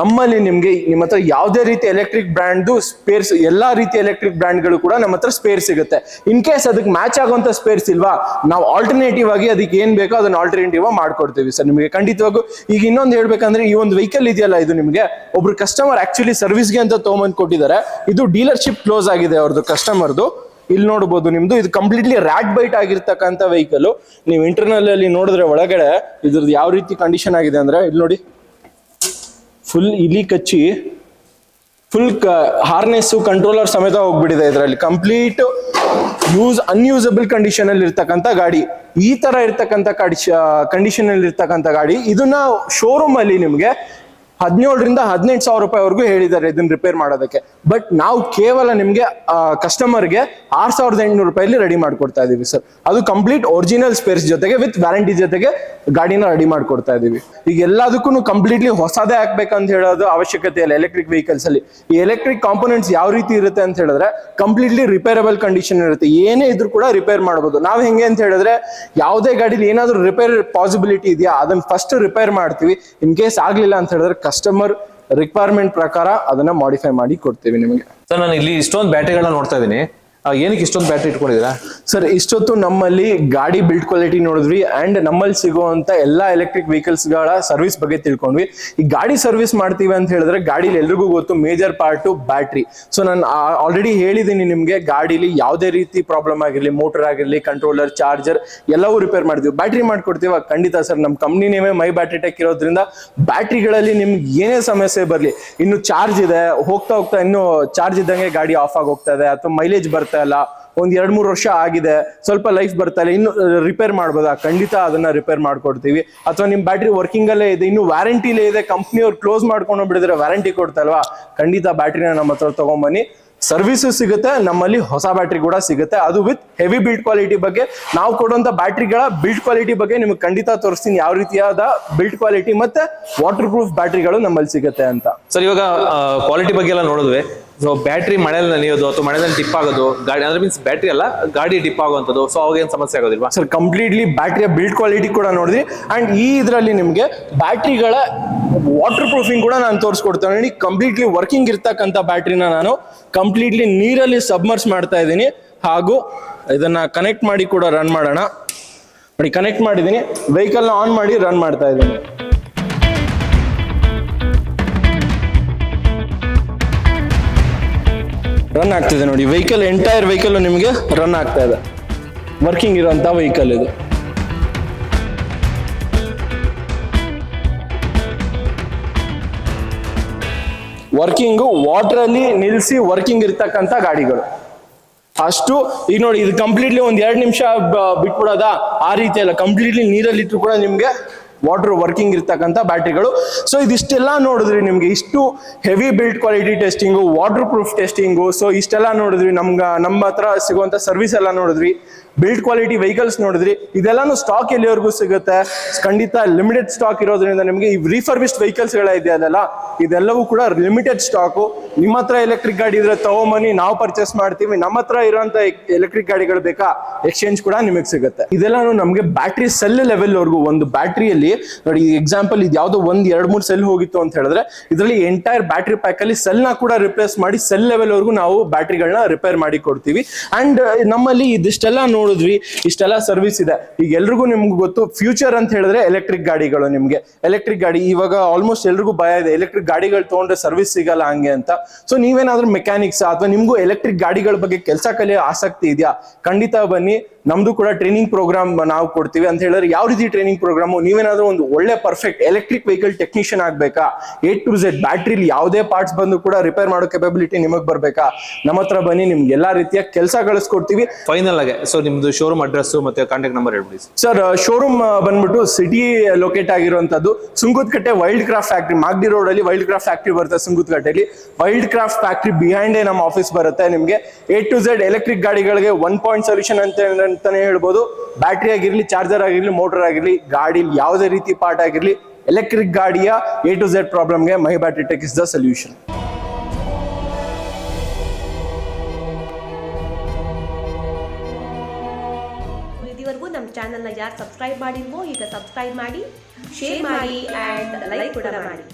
ನಮ್ಮಲ್ಲಿ ನಿಮ್ಗೆ ನಿಮ್ಮ ಹತ್ರ ಯಾವುದೇ ರೀತಿ ಎಲೆಕ್ಟ್ರಿಕ್ ಬ್ರ್ಯಾಂಡ್ದು ಸ್ಪೇರ್ಸ್ ಎಲ್ಲಾ ರೀತಿ ಎಲೆಕ್ಟ್ರಿಕ್ ಬ್ರ್ಯಾಂಡ್ಗಳು ಕೂಡ ನಮ್ಮ ಹತ್ರ ಸ್ಪೇರ್ ಸಿಗುತ್ತೆ. ಇನ್ ಕೇಸ್ ಅದಕ್ಕೆ ಮ್ಯಾಚ್ ಆಗುವಂತ ಸ್ಪೇರ್ಸ್ ಇಲ್ವಾ? ನಾವು ಆಲ್ಟರ್ನೇಟಿವ್ ಆಗಿ ಅದಕ್ಕೆ ಏನ್ ಬೇಕೋ ಅದನ್ನ ಆಲ್ಟರ್ನೇಟಿವ್ ಮಾಡ್ಕೊಡ್ತೀವಿ ಸರ್. ನಿಮಗೆ ಖಂಡಿತವಾಗೂ ಈಗ ಇನ್ನೊಂದು ಹೇಳ್ಬೇಕಂದ್ರೆ ಈ ಒಂದು ವೆಹಿಕಲ್ ಇದೆಯಲ್ಲ ಇದು ನಿಮಗೆ. ಒಬ್ರು ಕಸ್ಟಮರ್ ಆಕ್ಚುಲಿ ಸರ್ವಿಸ್ಗೆ ಅಂತ ತಗೊಂಬಂದ್ ಕೊಟ್ಟಿದ್ದಾರೆ. ಇದು ಡೀಲರ್ಶಿಪ್ ಕ್ಲೋಸ್ ಆಗಿದೆ ಅವ್ರದ್ದು ಕಸ್ಟಮರ್ದು ಇಲ್ಲಿ ನೋಡ್ಬೋದು ನಿಮ್ದು. ಇದು ಕಂಪ್ಲೀಟ್ಲಿ ರ್ಯಾಟ್ ಬೈಟ್ ಆಗಿರ್ತಕ್ಕಂಥ ವೆಹಿಕಲ್ ನೀವು ಇಂಟರ್ನಲ್ ಅಲ್ಲಿ ನೋಡಿದ್ರೆ ಒಳಗಡೆ ಇದ್ರದ್ದು ಯಾವ ರೀತಿ ಕಂಡೀಷನ್ ಆಗಿದೆ ಅಂದ್ರೆ, ಇಲ್ಲಿ ನೋಡಿ. ಫುಲ್ ಇಲಿ ಕಚ್ಚಿ ಫುಲ್ ಹಾರ್ನೆಸ್ ಕಂಟ್ರೋಲರ್ ಸಮೇತ ಹೋಗ್ಬಿಟ್ಟಿದೆ ಇದರಲ್ಲಿ. ಕಂಪ್ಲೀಟ್ ಯೂಸ್ ಅನ್ಯೂಸಬಲ್ ಕಂಡೀಷನ್ ಅಲ್ಲಿ ಇರ್ತಕ್ಕಂಥ ಗಾಡಿ. ಈ ತರ ಇರ್ತಕ್ಕಂಥ ಕಂಡೀಷನ್ ಅಲ್ಲಿ ಇರ್ತಕ್ಕಂಥ ಗಾಡಿ. ಇದನ್ನ ಶೋರೂಮ್ ಅಲ್ಲಿ ನಿಮ್ಗೆ ಹದಿನೇಳರಿಂದ ಹದಿನೆಂಟು ಸಾವಿರ ರೂಪಾಯಿವರೆಗೂ ಹೇಳಿದ್ದಾರೆ ಇದನ್ನ ರಿಪೇರ್ ಮಾಡೋದಕ್ಕೆ. ಬಟ್ ನಾವು ಕೇವಲ ನಿಮಗೆ ಕಸ್ಟಮರ್ಗೆ ಆರು ಸಾವಿರದ ಎಂಟುನೂರು ರೂಪಾಯಲ್ಲಿ ರೆಡಿ ಮಾಡ್ಕೊಡ್ತಾ ಇದೀವಿ ಸರ್ ಅದು ಕಂಪ್ಲೀಟ್ ಒರಿಜಿನಲ್ ಸ್ಪೇರ್ಸ್ ಜೊತೆಗೆ ವಿತ್ ವ್ಯಾರಂಟಿ ಜೊತೆಗೆ ಗಾಡಿನ ರೆಡಿ ಮಾಡ್ಕೊಡ್ತಾ ಇದೀವಿ. ಈಗ ಎಲ್ಲದಕ್ಕೂ ಕಂಪ್ಲೀಟ್ಲಿ ಹೊಸದೇ ಹಾಕ್ಬೇಕಂತ ಹೇಳೋದು ಅವಶ್ಯಕತೆ ಇಲ್ಲ ಎಲೆಕ್ಟ್ರಿಕ್ ವೆಹಿಕಲ್ಸ್ ಅಲ್ಲಿ. ಈ ಎಲೆಕ್ಟ್ರಿಕ್ ಕಾಂಪೋನೆಂಟ್ಸ್ ಯಾವ ರೀತಿ ಇರುತ್ತೆ ಅಂತ ಹೇಳಿದ್ರೆ ಕಂಪ್ಲೀಟ್ಲಿ ರಿಪೇರಬಲ್ ಕಂಡೀಷನ್ ಇರುತ್ತೆ. ಏನೇ ಇದ್ರೂ ಕೂಡ ರಿಪೇರ್ ಮಾಡ್ಬೋದು. ನಾವು ಹೆಂಗೆ ಅಂತ ಹೇಳಿದ್ರೆ ಯಾವುದೇ ಗಾಡಿಲಿ ಏನಾದರೂ ರಿಪೇರ್ ಪಾಸಿಬಿಲಿಟಿ ಇದೆಯಾ, ಅದನ್ನ ಫಸ್ಟ್ ರಿಪೇರ್ ಮಾಡ್ತೀವಿ. ಇನ್ ಕೇಸ್ ಆಗ್ಲಿಲ್ಲ ಅಂತ ಹೇಳಿದ್ರೆ ಕಸ್ಟಮರ್ ರಿಕ್ವೈರ್ಮೆಂಟ್ ಪ್ರಕಾರ ಅದನ್ನ ಮಾಡಿಫೈ ಮಾಡಿ ಕೊಡ್ತೀವಿ ನಿಮಗೆ. ಸರ್, ನಾನು ಇಲ್ಲಿ ಇಷ್ಟೊಂದು ಬ್ಯಾಟರಿಗಳನ್ನ ನೋಡ್ತಾ ಇದ್ದೀನಿ ಏನಕ್ಕೆ ಇಷ್ಟೊಂದು ಬ್ಯಾಟ್ರಿ ಇಟ್ಕೊಂಡಿದ್ದೀರಾ? ಸರ್ ಇಷ್ಟೊತ್ತು ನಮ್ಮಲ್ಲಿ ಗಾಡಿ ಬಿಲ್ಡ್ ಕ್ವಾಲಿಟಿ ನೋಡಿದ್ವಿ ಅಂಡ್ ನಮ್ಮಲ್ಲಿ ಸಿಗುವಂತ ಎಲ್ಲಾ ಎಲೆಕ್ಟ್ರಿಕ್ ವೆಹಿಕಲ್ಸ್ಗಳ ಸರ್ವಿಸ್ ಬಗ್ಗೆ ತಿಳ್ಕೊಂಡ್ವಿ. ಈ ಗಾಡಿ ಸರ್ವಿಸ್ ಮಾಡ್ತೀವಿ ಅಂತ ಹೇಳಿದ್ರೆ ಗಾಡಿಲಿ ಎಲ್ರಿಗೂ ಗೊತ್ತು ಮೇಜರ್ ಪಾರ್ಟು ಬ್ಯಾಟ್ರಿ ಸೊ ನಾನು ಆಲ್ರೆಡಿ ಹೇಳಿದ್ದೀನಿ ನಿಮಗೆ ಗಾಡಿಲಿ ಯಾವುದೇ ರೀತಿ ಪ್ರಾಬ್ಲಮ್ ಆಗಿರಲಿ ಮೋಟರ್ ಆಗಿರಲಿ ಕಂಟ್ರೋಲರ್ ಚಾರ್ಜರ್ ಎಲ್ಲವೂ ರಿಪೇರ್ ಮಾಡ್ತೀವಿ. ಬ್ಯಾಟ್ರಿ ಮಾಡ್ಕೊಡ್ತೀವ. ಖಂಡಿತ ಸರ್ ನಮ್ಮ ಕಂಪ್ನಿನೇವೇ ಮೈ ಬ್ಯಾಟ್ರಿ ಟೆಕ್ ಇರೋದ್ರಿಂದ ಬ್ಯಾಟ್ರಿಗಳಲ್ಲಿ ನಿಮ್ಗೆ ಏನೇ ಸಮಸ್ಯೆ ಬರಲಿ, ಇನ್ನು ಚಾರ್ಜ್ ಇದೆ, ಹೋಗ್ತಾ ಹೋಗ್ತಾ ಇನ್ನು ಚಾರ್ಜ್ ಇದ್ದಂಗೆ ಗಾಡಿ ಆಫ್ ಆಗಿ ಹೋಗ್ತಾ ಇದೆ ಅಥವಾ ಮೈಲೇಜ್ ಬರ್ತಾ ಇಲ್ಲ. ಒಂದ್ ಎರಡ್ ಮೂರು ವರ್ಷ ಆಗಿದೆ. ಸ್ವಲ್ಪ ಲೈಫ್ ಬರ್ತಾ ಇಲ್ಲ. ಇನ್ನು ರಿಪೇರ್ ಮಾಡ್ಬೋದಾ? ಖಂಡಿತ ಅದನ್ನ ರಿಪೇರ್ ಮಾಡ್ಕೊಡ್ತೀವಿ. ಅಥವಾ ನಿಮ್ ಬ್ಯಾಟ್ರಿ ವರ್ಕಿಂಗ್ ಅಲ್ಲೇ ಇದೆ. ಇನ್ನು ವ್ಯಾರಂಟಿಲೇ ಇದೆ. ಕಂಪ್ನಿಯವ್ರು ಕ್ಲೋಸ್ ಮಾಡ್ಕೊಂಡು ಬಿಡಿದ್ರೆ ವ್ಯಾರಂಟಿ ಕೊಡ್ತಲ್ವಾ? ಖಂಡಿತ ಬ್ಯಾಟ್ರಿನ ನಮ್ಮ ಹತ್ರ ತಗೊಂಬನ್ನಿ. ಸರ್ವಿಸು ಸಿಗುತ್ತೆ. ನಮ್ಮಲ್ಲಿ ಹೊಸ ಬ್ಯಾಟ್ರಿ ಕೂಡ ಸಿಗುತ್ತೆ. ಅದು ವಿತ್ ಹೆವಿ ಬಿಲ್ಡ್ ಕ್ವಾಲಿಟಿ ಬಗ್ಗೆ. ನಾವು ಕೊಡುವಂತ ಬ್ಯಾಟ್ರಿಗಳ ಬಿಲ್ಡ್ ಕ್ವಾಲಿಟಿ ಬಗ್ಗೆ ನಿಮ್ಗೆ ಖಂಡಿತ ತೋರಿಸ್ತೀನಿ. ಯಾವ ರೀತಿಯಾದ ಬಿಲ್ಡ್ ಕ್ವಾಲಿಟಿ ಮತ್ತೆ ವಾಟರ್ ಪ್ರೂಫ್ ಬ್ಯಾಟ್ರಿಗಳು ನಮ್ಮಲ್ಲಿ ಸಿಗುತ್ತೆ ಅಂತ. ಸರ್, ಇವಾಗ ಕ್ವಾಲಿಟಿ ಬಗ್ಗೆ ಎಲ್ಲ ನೋಡಿದ್ವಿ. ಸೊ ಬ್ಯಾಟ್ರಿ ಮಳೆಯಲ್ಲಿ ನೆನೆಯೋದು ಅಥವಾ ಮಳೆಯಲ್ಲಿ ಡಿಪ್ ಆಗೋದು, ಗಾಡಿ ಅಂದ್ರೆ ಮೀನ್ಸ್ ಬ್ಯಾಟ್ರಿ ಅಲ್ಲ, ಗಾಡಿ ಡಿಪ್ ಆಗುವಂಥದ್ದು. ಸೊ ಅವಾಗ ಸಮಸ್ಯೆ ಆಗೋದಿಲ್ವಾ? ಸರ್ ಕಂಪ್ಲೀಟ್ಲಿ ಬ್ಯಾಟ್ರಿಯ ಬಿಲ್ಡ್ ಕ್ವಾಲಿಟಿ ಕೂಡ ನೋಡಿದ್ರಿ ಅಂಡ್ ಈ ಇದರಲ್ಲಿ ನಿಮಗೆ ಬ್ಯಾಟ್ರಿಗಳ ವಾಟರ್ ಪ್ರೂಫಿಂಗ್ ಕೂಡ ನಾನು ತೋರಿಸ್ಕೊಡ್ತೇನೆ. ನೋಡಿ ಕಂಪ್ಲೀಟ್ಲಿ ವರ್ಕಿಂಗ್ ಇರ್ತಕ್ಕಂಥ ಬ್ಯಾಟ್ರಿನ ನಾನು ಕಂಪ್ಲೀಟ್ಲಿ ನೀರಲ್ಲಿ ಸಬ್ಮರ್ಸ್ ಮಾಡ್ತಾ ಇದ್ದೀನಿ. ಹಾಗೂ ಇದನ್ನ ಕನೆಕ್ಟ್ ಮಾಡಿ ಕೂಡ ರನ್ ಮಾಡೋಣ. ನೋಡಿ ಕನೆಕ್ಟ್ ಮಾಡಿದ್ದೀನಿ. ವೆಹಿಕಲ್ನ ಆನ್ ಮಾಡಿ ರನ್ ಮಾಡ್ತಾ ಇದ್ದೀನಿ. ರನ್ ಆಗ್ತಿದೆ ನೋಡಿ. ವೆಹಿಕಲ್ ಎಂಟೈರ್ ವೆಹಿಕಲ್ ನಿಮಗೆ ರನ್ ಆಗ್ತಾ ಇದೆ. ವರ್ಕಿಂಗ್ ಇರುವಂತ ವೆಹಿಕಲ್ ಇದು. ವರ್ಕಿಂಗು ವಾಟರ್ ಅಲ್ಲಿ ನಿಲ್ಲಿಸಿ ವರ್ಕಿಂಗ್ ಇರ್ತಕ್ಕಂತ ಗಾಡಿಗಳು. ಅಷ್ಟು, ಈಗ ನೋಡಿ, ಇದು ಕಂಪ್ಲೀಟ್ಲಿ ಒಂದ್ ಎರಡು ನಿಮಿಷ ಬಿಟ್ಬಿಡೋದಾ? ಆ ರೀತಿ ಅಲ್ಲ. ಕಂಪ್ಲೀಟ್ಲಿ ನೀರಲ್ಲಿಟ್ಟರು ಕೂಡ ನಿಮ್ಗೆ ವಾಟರ್ ವರ್ಕಿಂಗ್ ಇರ್ತಕ್ಕಂಥ ಬ್ಯಾಟ್ರಿಗಳು. ಸೊ ಇದಿಷ್ಟೆಲ್ಲ ನೋಡಿದ್ರಿ ನಿಮಗೆ ಇಷ್ಟು heavy build quality testing waterproof testing so ಇಷ್ಟೆಲ್ಲ ನೋಡಿದ್ರಿ ನಮ್ಗೆ, ನಮ್ಮ ಹತ್ರ ಸಿಗುವಂಥ ಸರ್ವಿಸ್ ಎಲ್ಲ ನೋಡಿದ್ರಿ. ಬಿಲ್ಡ್ ಕ್ವಾಲಿಟಿ ವೆಹಿಕಲ್ಸ್ ನೋಡಿದ್ರಿ, ಇದೆಲ್ಲಾನು ಸ್ಟಾಕ್ ಎಲ್ಲಿವರೆಗೂ ಸಿಗುತ್ತೆ? ಖಂಡಿತ ಲಿಮಿಟೆಡ್ ಸ್ಟಾಕ್ ಇರೋದ್ರಿಂದ ನಿಮಗೆ ಈ ರೀಫರ್ಬಿಸ್ಡ್ ವೆಹಿಕಲ್ಸ್ ಇದೆಯಲ್ಲ ಇದೆಲ್ಲವೂ ಕೂಡ ಲಿಮಿಟೆಡ್ ಸ್ಟಾಕು ನಿಮ್ಮ ಹತ್ರ ಎಲೆಕ್ಟ್ರಿಕ್ ಗಾಡಿ ಇದ್ರೆ ತಗೊಂಬನ್ನಿ ನಾವು ಪರ್ಚೇಸ್ ಮಾಡ್ತೀವಿ. ನಮ್ಮ ಹತ್ರ ಇರುವಂತ ಎಲೆಕ್ಟ್ರಿಕ್ ಗಾಡಿಗಳು ಬೇಕಾ? ಎಕ್ಸ್ಚೇಂಜ್ ಕೂಡ ನಿಮಗೆ ಸಿಗುತ್ತೆ. ಇದೆಲ್ಲಾನು ನಮಗೆ ಬ್ಯಾಟ್ರಿ ಸೆಲ್ ಲೆವೆಲ್ವರೆಗೂ ಒಂದು ಬ್ಯಾಟ್ರಿಯಲ್ಲಿ ನೋಡಿ ಎಕ್ಸಾಂಪಲ್ ಇದು ಯಾವುದೋ ಒಂದು ಎರಡು ಮೂರು ಸೆಲ್ ಹೋಗಿತ್ತು ಅಂತ ಹೇಳಿದ್ರೆ, ಇದರಲ್ಲಿ ಎಂಟೈರ್ ಬ್ಯಾಟ್ರಿ ಪ್ಯಾಕ್ ಅಲ್ಲಿ ಸೆಲ್ನ ಕೂಡ ರಿಪ್ಲೇಸ್ ಮಾಡಿ ಸೆಲ್ ಲೆವೆಲ್ವರೆಗೂ ನಾವು ಬ್ಯಾಟ್ರಿಗಳನ್ನ ರಿಪೇರ್ ಮಾಡಿ ಕೊಡ್ತೀವಿ. ಅಂಡ್ ನಮ್ಮಲ್ಲಿ ಇದಿಷ್ಟೆಲ್ಲ ನೋಡಿದ್ವಿ, ಇಷ್ಟೆಲ್ಲ ಸರ್ವಿಸ್ ಇದೆ. ಈಗ ಎಲ್ರಿಗೂ ನಿಮ್ಗೆ ಗೊತ್ತು ಫ್ಯೂಚರ್ ಅಂತ ಹೇಳಿದ್ರೆ ಎಲೆಕ್ಟ್ರಿಕ್ ಗಾಡಿಗಳು ನಿಮ್ಗೆ. ಎಲೆಕ್ಟ್ರಿಕ್ ಗಾಡಿ ಇವಾಗ ಆಲ್ಮೋಸ್ಟ್ ಎಲ್ರಿಗೂ ಭಯ ಇದೆ. ಎಲೆಕ್ಟ್ರಿಕ್ ಗಾಡಿಗಳು ತಗೊಂಡ್ರೆ ಸರ್ವಿಸ್ ಸಿಗಲ್ಲ ಹಂಗೆ ಅಂತ. ಸೊ ನೀವೇನಾದ್ರೂ ಮೆಕ್ಯಾನಿಕ್ಸ್ ಅಥವಾ ನಿಮ್ಗೂ ಎಲೆಕ್ಟ್ರಿಕ್ ಗಾಡಿಗಳ ಬಗ್ಗೆ ಕೆಲಸ ಕಲಿಯೋ ಆಸಕ್ತಿ ಇದೆಯಾ? ಖಂಡಿತ ಬನ್ನಿ. ನಮ್ದು ಕೂಡ ಟ್ರೈನಿಂಗ್ ಪ್ರೋಗ್ರಾಮ್ ನಾವು ಕೊಡ್ತೀವಿ ಅಂತ ಹೇಳಿದ್ರೆ ಯಾವ ರೀತಿ ಟ್ರೈನಿಂಗ್ ಪ್ರೋಗ್ರಾಮು ನೀವೇನಾದ್ರೂ ಒಂದು ಒಳ್ಳೆ ಪರ್ಫೆಕ್ಟ್ ಎಲೆಕ್ಟ್ರಿಕ್ ವೆಹಿಕಲ್ ಟೆಕ್ನಿಷಿಯನ್ ಆಗ್ಬೇಕಾ? ಎ ಟು ಝೆಡ್ ಬ್ಯಾಟ್ರಿಲಿ ಯಾವುದೇ ಪಾರ್ಟ್ಸ್ ಬಂದು ಕೂಡ ರಿಪೇರ್ ಮಾಡೋ ಕೆಪಬಿಲಿಟಿ ನಿಮಗೆ ಬರಬೇಕಾ? ನಮ್ಮ ಹತ್ರ ಬನ್ನಿ ನಿಮ್ಗೆ ಎಲ್ಲಾ ರೀತಿಯ ಕೆಲಸ ಕಳಿಸ್ಕೊಡ್ತೀವಿ. ಫೈನಲ್ ಆಗಿ ಸೊ ನಿಮ್ದು ಶೋರೂಮ್ ಅಡ್ರೆಸ್ ಮತ್ತೆ ಕಾಂಟ್ಯಾಕ್ಟ್ ನಂಬರ್ ಹೇಳ್ಬಿಡಿ. ಸರ್ ಶೋರೂಮ್ ಬಂದ್ಬಿಟ್ಟು ಸಿಟಿ ಲೊಕೇಟ್ ಆಗಿರುವಂತದ್ದು Sunkadakatte Wildcraft factory Magadi road ಅಲ್ಲಿ ವೈಲ್ಡ್ ಕ್ರಾಫ್ಟ್ ಫ್ಯಾಕ್ಟ್ರಿ ಬರುತ್ತೆ ಸುಂಗುತ್ಕಟ್ಟೆಯಲ್ಲಿ ವೈಲ್ಡ್ ಕ್ರಾಫ್ಟ್ ಫ್ಯಾಕ್ಟ್ರಿ ಬಿಹೈಂಡ್ ನಮ್ಮ ಆಫೀಸ್ ಬರುತ್ತೆ ನಿಮಗೆ. ಎ ಟು ಝೆಡ್ ಎಲೆಕ್ಟ್ರಿಕ್ ಗಾಡಿಗಳಿಗೆ ಒನ್ ಪಾಯಿಂಟ್ ಸೊಲ್ಯೂಷನ್ ಅಂತ ಅಂತಾನೆ ಹೇಳ್ಬೋದು. ಬ್ಯಾಟ್ರಿ ಆಗಿರ್ಲಿ ಚಾರ್ಜರ್ ಆಗಿರ್ಲಿ ಮೋಟರ್ ಆಗಿರ್ಲಿ ಗಾಡಿ ಯಾವುದೇ ರೀತಿ ಪಾರ್ಟ್ ಆಗಿರ್ಲಿ ಎಲೆಕ್ಟ್ರಿಕ್ ಗಾಡಿಯ A to Z ಪ್ರಾಬ್ಲಮ್ಗೆ my battery tech is the solution ಇದುವರೆಗೂ ನಮ್ಮ ಚಾನೆಲ್ನ ಯಾರು ಸಬ್ಸ್ಕ್ರೈಬ್ ಮಾಡಿಲ್ವೋ ಈಗ ಸಬ್ಸ್ಕ್ರೈಬ್ ಮಾಡಿ ಶೇರ್ ಮಾಡಿ ಆ್ಯಂಡ್ ಲೈಕ್ ಕೂಡ ಮಾಡಿ.